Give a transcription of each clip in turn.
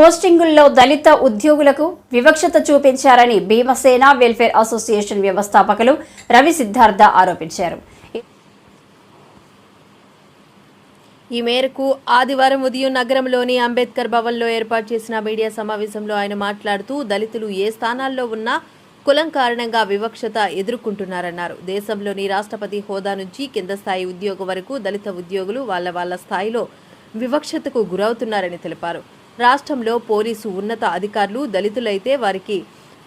పోస్టింగుల్లో దళిత ఉద్యోగులకు వివక్షత చూపించారని Bhimasena welfare association వ్యవస్థాపకులు రవి సిద్ధార్థ ఆరోపించారు. ఈ మేరకు ఆదివారం ఉదయం నగరంలోని అంబేద్కర్ భవన్లో ఏర్పాటు చేసిన మీడియా సమావేశంలో ఆయన మాట్లాడుతూ దళితులు ఏ స్థానాల్లో ఉన్నా కులం కారణంగా వివక్షత ఎదుర్కొంటున్నారన్నారు. దేశంలోని రాష్ట్రపతి హోదా నుంచి కింద స్థాయి ఉద్యోగం వరకు దళిత ఉద్యోగులు వాళ్ళ వాళ్ళ స్థాయిలో వివక్షతకు గురవుతున్నారని తెలిపారు. రాష్ట్రంలో పోలీసు ఉన్నత అధికారులు దళితులైతే వారికి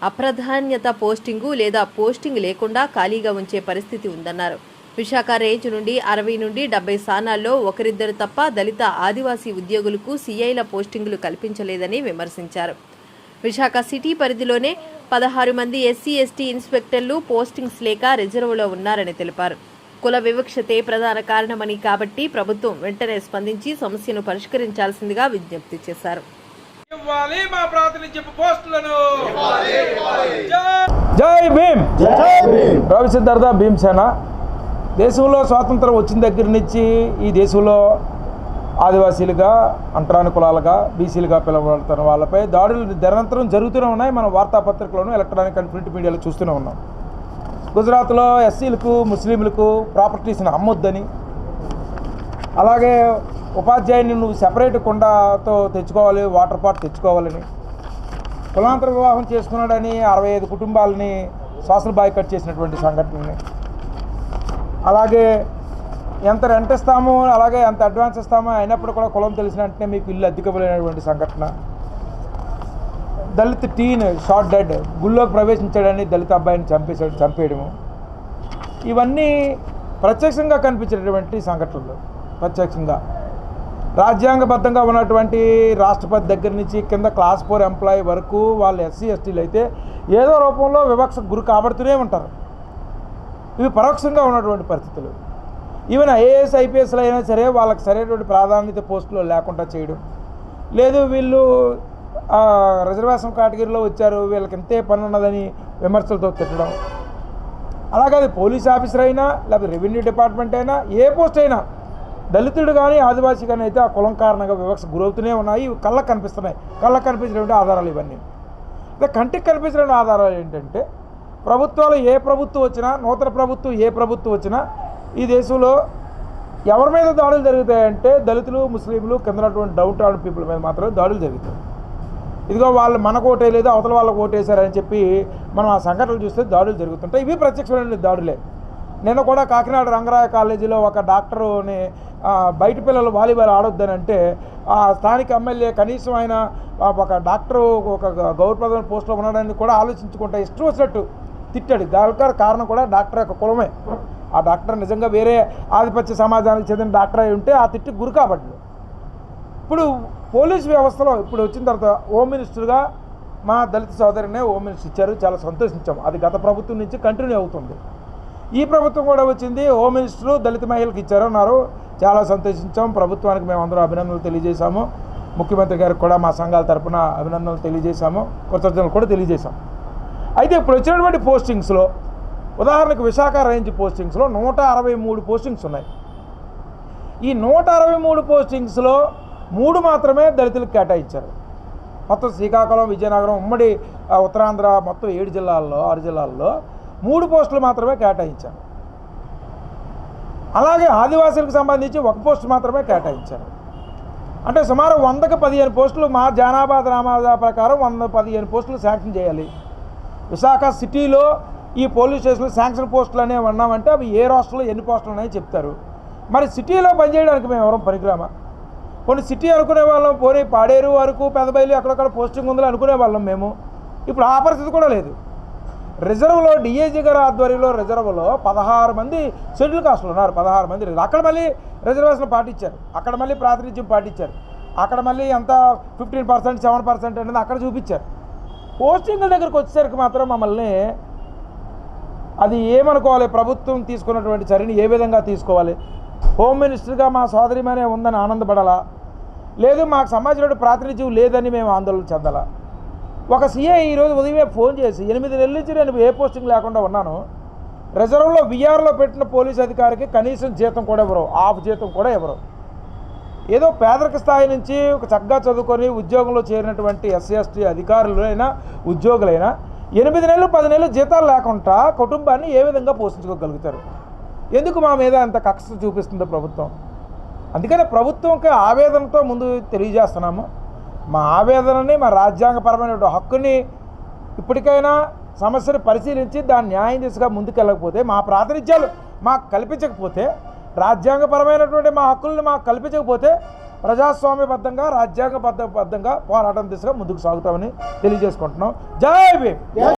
అప్రాధాన్యత పోస్టింగు లేదా పోస్టింగ్ లేకుండా ఖాళీగా ఉంచే పరిస్థితి ఉందన్నారు. విశాఖ రేంజ్ నుండి అరవై నుండి డెబ్బై స్థానాల్లో ఒకరిద్దరు తప్ప దళిత ఆదివాసీ ఉద్యోగులకు సీఐల పోస్టింగులు కల్పించలేదని విమర్శించారు. విశాఖ సిటీ పరిధిలోనే పదహారు మంది ఎస్సీ ఎస్టీ ఇన్స్పెక్టర్లు పోస్టింగ్స్ లేక రిజర్వులో ఉన్నారని తెలిపారు. కుల వివక్షతే ప్రధాన కారణమని కాబట్టి ప్రభుత్వం వెంటనే స్పందించి సమస్యను పరిష్కరించాల్సిందిగా విజ్ఞప్తి చేశారు. ఇవ్వాలి మా ప్రాతినిధ్యపు పోస్టులను. జై జై భీమ్! రవి సిద్ధార్థ భీమసేన దేశంలో స్వాతంత్రం వచ్చిన దగ్గర నుంచి ఈ దేశంలో ఆదివాసీలుగా అంటరాని కులాలుగా బీసీలుగా పిలువబడుతున్న వాళ్ళపై దాడులు నిరంతరం జరుగుతూనే ఉన్నాయి. మనం వార్తాపత్రికలను ఎలక్ట్రానిక్ అండ్ ప్రింట్ మీడియాలో చూస్తూనే ఉన్నాం. గుజరాత్లో ఎస్సీలకు ముస్లింలకు ప్రాపర్టీస్ని అమ్మొద్దని అలాగే ఉపాధ్యాయుని నువ్వు సెపరేట్ కుండతో తెచ్చుకోవాలి వాటర్ పాట్ తెచ్చుకోవాలని. కులాంతర వివాహం చేసుకున్నాడని అరవై ఐదు కుటుంబాలని సోషల్ బాయ్కట్ చేసినటువంటి సంఘటనని. అలాగే ఎంత రెంట్ ఇస్తామో అలాగే ఎంత అడ్వాన్స్ ఇస్తామో అయినప్పుడు కూడా కులం తెలిసిన వెంటనే మీకు ఇల్లు అద్దెకపోలేనటువంటి సంఘటన. దళిత్ టీన్ షార్ట్ డెడ్ గుళ్ళోకి ప్రవేశించాడని దళిత అబ్బాయిని చంపేశాడు చంపేయడము. ఇవన్నీ ప్రత్యక్షంగా కనిపించినటువంటి సంఘటనలు. ప్రత్యక్షంగా. రాజ్యాంగబద్ధంగా ఉన్నటువంటి రాష్ట్రపతి దగ్గర నుంచి కింద క్లాస్ ఫోర్ ఎంప్లాయీ వరకు వాళ్ళు ఎస్సీ ఎస్టీలు అయితే ఏదో రూపంలో వివక్ష గురి కాబడుతూనే ఉంటారు. ఇవి పరోక్షంగా ఉన్నటువంటి పరిస్థితులు. ఈవెన్ ఐఏఎస్ ఐపీఎస్లు అయినా సరే వాళ్ళకి సరైనటువంటి ప్రాధాన్యత పోస్టులు లేకుండా చేయడం. లేదు వీళ్ళు రిజర్వేషన్ కేటగిరీలో వచ్చారు వీళ్ళకి ఇంతే పని ఉన్నదని విమర్శలతో తిట్టడం. అలాగే అది పోలీస్ ఆఫీసర్ అయినా లేకపోతే రెవెన్యూ డిపార్ట్మెంట్ అయినా ఏ పోస్ట్ అయినా దళితుడు కానీ ఆదివాసీ కానీ అయితే ఆ కులం కారణంగా వివక్ష గురవుతూనే ఉన్నాయి. కళ్ళకు కనిపిస్తున్నాయి. కళ్ళకు కనిపించినటువంటి ఆధారాలు ఇవన్నీ. ఇక కంటికి కనిపించిన ఆధారాలు ఏంటంటే ప్రభుత్వాలు ఏ ప్రభుత్వం వచ్చినా నూతన ప్రభుత్వం ఏ ప్రభుత్వం వచ్చినా ఈ దేశంలో ఎవరి మీద దాడులు జరుగుతాయంటే దళితులు ముస్లింలు కిందనటువంటి డౌన్ టౌన్ పీపుల్ మీద మాత్రమే దాడులు జరుగుతాయి. ఇదిగో వాళ్ళు మనకు ఓటేయలేదు అవతల వాళ్ళకు ఓటేశారని చెప్పి మనం ఆ సంఘటనలు చూస్తే దాడులు జరుగుతుంటాయి. ఇవి ప్రత్యక్షమైన దాడులే. నేను కూడా కాకినాడ రంగరాయ కాలేజీలో ఒక డాక్టరుని బయట పిల్లలు వాలీబాల్ ఆడొద్దని అంటే ఆ స్థానిక ఎమ్మెల్యే కనీసం ఆయన ఒక డాక్టరు ఒక గౌరవప్రదమైన పోస్ట్లో ఉన్నాడని కూడా ఆలోచించుకుంటా ఇష్టం వచ్చినట్టు తిట్టాడు. దానికి కారణం కూడా డాక్టర్ యొక్క కులమే. ఆ డాక్టర్ నిజంగా వేరే ఆధిపత్య సమాజానికి చెందిన డాక్టర్ అయి ఉంటే ఆ తిట్టి గురి కాబట్టి ఇప్పుడు పోలీస్ వ్యవస్థలో ఇప్పుడు వచ్చిన తర్వాత హోమ్ మినిస్టర్గా మా దళిత సోదరినే హోమ్ మినిస్టర్ ఇచ్చారు. చాలా సంతోషించాం. అది గత ప్రభుత్వం నుంచి కంటిన్యూ అవుతుంది. ఈ ప్రభుత్వం కూడా వచ్చింది. హోమ్ మినిస్టరు దళిత మహిళలకు ఇచ్చారన్నారు చాలా సంతోషించాం. ప్రభుత్వానికి మేము అందరూ అభినందనలు తెలియజేశాము. ముఖ్యమంత్రి గారికి కూడా మా సంఘాల తరపున అభినందనలు తెలియజేశాము. కృతజ్ఞతలు కూడా తెలియజేశాం. అయితే ఇప్పుడు వచ్చినటువంటి పోస్టింగ్స్లో ఉదాహరణకు విశాఖ రేంజ్ పోస్టింగ్స్లో నూట అరవై మూడు పోస్టింగ్స్ ఉన్నాయి. ఈ నూట అరవై మూడు పోస్టింగ్స్లో మూడు మాత్రమే దళితులకు కేటాయించారు. మొత్తం శ్రీకాకుళం విజయనగరం ఉమ్మడి ఉత్తరాంధ్ర మొత్తం ఏడు జిల్లాల్లో ఆరు జిల్లాల్లో మూడు పోస్టులు మాత్రమే కేటాయించారు. అలాగే ఆదివాసీలకు సంబంధించి ఒక పోస్ట్ మాత్రమే కేటాయించారు. అంటే సుమారు వందకు పదిహేను పోస్టులు మా జానాబాద్ రామాజా ప్రకారం వంద పదిహేను పోస్టులు శాంక్షన్ చేయాలి. విశాఖ సిటీలో ఈ పోలీస్ స్టేషన్లో శాంక్షన్ పోస్టులు అనేవి ఉన్నామంటే అవి ఏ రాష్ట్రంలో ఎన్ని పోస్టులు ఉన్నాయో చెప్తారు. మరి సిటీలో పనిచేయడానికి మేము ఎవరం పరిగ్రామా? కొన్ని సిటీ అనుకునే వాళ్ళం పోనీ పాడేరు వరకు పెదబయలు అక్కడక్కడ పోస్టింగ్ ఉందని అనుకునే వాళ్ళం మేము. ఇప్పుడు ఆ పరిస్థితి కూడా లేదు. రిజర్వ్లో డిఏజీ గారి ఆధ్వర్యంలో రిజర్వ్లో పదహారు మంది షెడ్యూల్ కాస్టులు ఉన్నారు. పదహారు మంది అక్కడ మళ్ళీ రిజర్వేషన్ పాటించారు. అక్కడ మళ్ళీ ప్రాతినిధ్యం పాటించారు. అక్కడ మళ్ళీ ఎంత ఫిఫ్టీన్ పర్సెంట్ సెవెన్ పర్సెంట్ అనేది అక్కడ చూపించారు. పోస్టింగ్ల దగ్గరకు వచ్చేసరికి మాత్రం మమ్మల్ని అది ఏమనుకోవాలి? ప్రభుత్వం తీసుకున్నటువంటి చర్యని ఏ విధంగా తీసుకోవాలి? హోమ్ మినిస్టర్గా మా సోదరిమనే ఉందని ఆనందపడాలా. లేదు మాకు సమాజంలో ప్రాతినిధ్యం లేదని మేము ఆందోళన చెందాలా. ఒక సీఏ ఈరోజు ఉదయమే ఫోన్ చేసి ఎనిమిది నెలల నుంచి నేను ఏ పోస్టింగ్ లేకుండా ఉన్నాను. రిజర్వ్లో విఆర్లో పెట్టిన పోలీస్ అధికారికి కనీసం జీతం కూడా ఇవ్వరు. ఆఫ్ జీతం కూడా ఇవ్వరు. ఏదో పేదరిక స్థాయి నుంచి ఒక చక్కగా చదువుకొని ఉద్యోగంలో చేరినటువంటి ఎస్సీ ఎస్టీ అధికారులైనా ఉద్యోగులైనా ఎనిమిది నెలలు పది నెలలు జీతాలు లేకుండా కుటుంబాన్ని ఏ విధంగా పోషించుకోగలుగుతారు? ఎందుకు మా మీద అంత కక్ష చూపిస్తుందో ప్రభుత్వం? అందుకనే ప్రభుత్వంకి ఆవేదనతో ముందు తెలియజేస్తున్నాము. మా ఆవేదనని మా రాజ్యాంగపరమైన హక్కుని ఇప్పటికైనా సమస్యను పరిశీలించి దాన్ని న్యాయం దిశగా ముందుకెళ్ళకపోతే మా ప్రాతినిధ్యాలు మాకు కల్పించకపోతే రాజ్యాంగపరమైనటువంటి మా హక్కులను మాకు కల్పించకపోతే ప్రజాస్వామ్యబద్ధంగా రాజ్యాంగబద్ధ బద్ధంగా పోరాటం దిశగా ముందుకు సాగుతామని తెలియజేసుకుంటున్నాం. జై భీమ్!